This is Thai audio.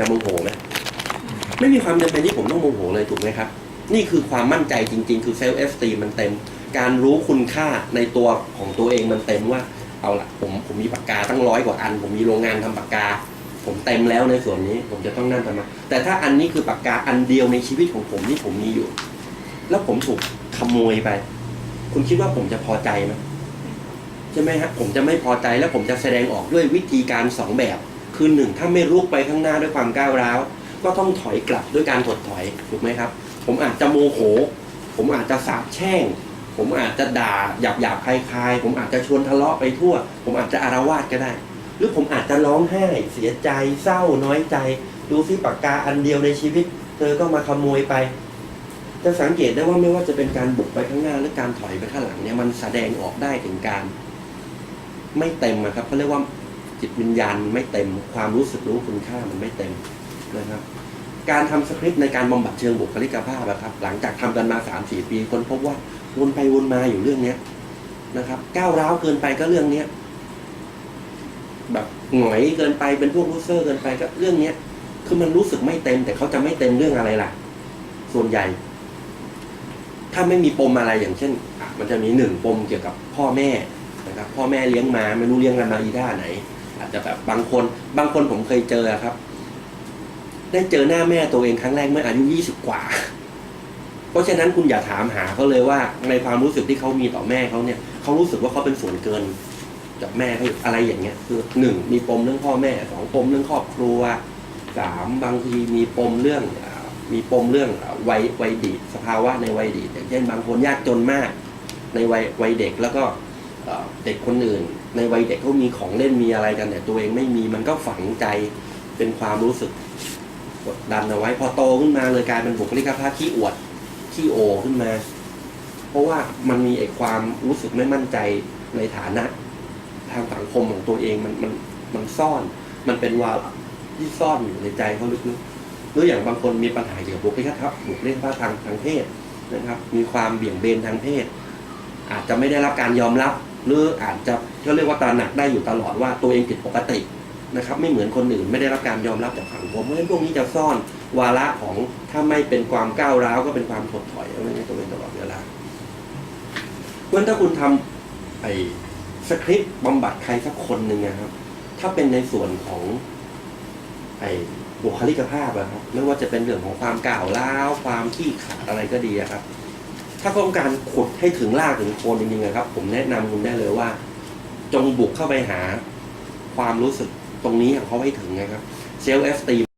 จะโมโหไหมไม่มีความจำเป็นที่ผมต้องโมโหเลยถูกไหมครับ นี่คือความมั่นใจจริง ๆ คือเซลฟ์เอสตีมันเต็ม การรู้คุณค่าในตัวของตัวเองมันเต็มว่า เอาละผมผมมีปากกาตั้งร้อยกว่าอัน ผมมีโรงงานทำปากกา ผมเต็มแล้วในส่วนนี้ ผมจะต้องนั่นทำไมแต่ถ้าอันนี้คือปากกาอันเดียวในชีวิตของผมที่ผมมีอยู่ แล้วผมถูกขโมยไป คุณคิดว่าผมจะพอใจไหมใช่ไหมฮะผมจะไม่พอใจแล้วผมจะแสดงออกด้วยวิธีการสองแบบ คือหนึ่งถ้าไม่รุกไปข้างหน้าด้วยความก้าวร้าว ก็ต้องถอยกลับด้วยการถดถอยถูกไหมครับ ผมอาจจะโมโห ผมอาจจะสาบแช่ง ผมอาจจะด่าหยาบหยาบๆคลายๆผมอาจจะชวนทะเลาะไปทั่ว ผมอาจจะอารวาสก็ได้ หรือผมอาจจะร้องไห้ เสียใจเศร้าน้อยใจ ดูซิปากกาอันเดียวในชีวิต เธอก็มาขโมยไปจะสังเกตได้ว่าไม่ว่าจะเป็นการบุกไปข้างหน้าหรือการถอยไปข้างหลังเนี่ยมันแสดงออกได้ถึงการ ไม่เต็มอะครับเขาเรียกว่า จิตวิญญาณไม่เต็ม ความรู้สึกรู้คุณค่ามันไม่เต็มนะครับ การทำสคริปต์ในการบำบัดเชิงบุคลิกภาพอะครับ หลังจากทำกันมาสามสี่ปีคนพบว่าวนไปวนมาอยู่เรื่องเนี้ยนะครับ ก้าวร้าวเกินไปก็เรื่องเนี้ยแบบหงอยเกินไปเป็นพวกลูเซอร์เกินไปก็เรื่องเนี้ยคือมันรู้สึกไม่เต็ม แต่เขาจะไม่เต็มเรื่องอะไรล่ะ ส่วนใหญ่ ถ้าไม่มีปมอะไรอย่างเช่น มันจะมีหนึ่งปมเกี่ยวกับพ่อแม่นะครับ พ่อแม่เลี้ยงมาไม่รู้เลี้ยงกันมาอีท่าไหน อาจจะแบบบางคน บางคนผมเคยเจอครับ ได้เจอหน้าแม่ตัวเองครั้งแรกเมื่ออายุยี่สิบกว่า เพราะฉะนั้นคุณอย่าถามหาเขาเลยว่าในความรู้สึกที่เขามีต่อแม่เขาเนี่ยเขารู้สึกว่าเขาเป็นส่วนเกินจากแม่เขาออะไรอย่างเงี้ย คือหนึ่งมีปมเรื่องพ่อแม่สองปมเรื่องครอบครัวสามบางทีมีปมเรื่องมีปมเรื่องวัยวัยดีสภาวะในวัยดีอย่างเช่นบางคนยากจนมาก ในวัยวัยเด็กแล้วก็ เด็กคนอื่น ในวัยเด็กเขามีของเล่นมีอะไรกันแต่ตัวเองไม่มีมันก็ฝังใจเป็นความรู้สึกกดดันเอาไว้พอโตขึ้นมาเลยกลายเป็นบุคลิกภาพขี้อวดขี้โอขึ้นมา เพราะว่ามันมีไอ้ความรู้สึกไม่มั่นใจในฐานะ ทางสังคมของตัวเองมันมันมันซ่อน มันเป็นวาระที่ซ่อนอยู่ในใจเขาลึกๆหรืออย่างบางคนมีปัญหาเกี่ยวกับบุคลิกภาพบุคลิกภาพทางทางเพศนะครับ มีความเบี่ยงเบนทางเพศ อาจจะไม่ได้รับการยอมรับ หรืออาจจะเขาเรียกว่าตระหนักได้อยู่ตลอดว่าตัวเองผิดปกตินะครับไม่เหมือนคนอื่นไม่ได้รับการยอมรับจากสังคมเพราะฉะนั้นพวกนี้จะซ่อนวาระของถ้าไม่เป็นความก้าวร้าวก็เป็นความถดถอยเอาไว้ในตัวเองตลอดเวลาเพราะฉะนั้นถ้าคุณทำไอ้สคริปต์บำบัดใครสักคนหนึ่งนะครับ ถ้าเป็นในส่วนของไอ้บุคลิกภาพอะครับไม่ว่าจะเป็นเรื่องของความก้าวร้าว ความขี้ขลาดอะไรก็ดีครับ ถ้าต้องการขุดให้ถึงรากถึงโคนจริงๆนะครับ ผมแนะนำคุณได้เลยว่า จงบุกเข้าไปหาความรู้สึกตรงนี้ของเขาให้ถึงนะครับเซลล์เอฟตี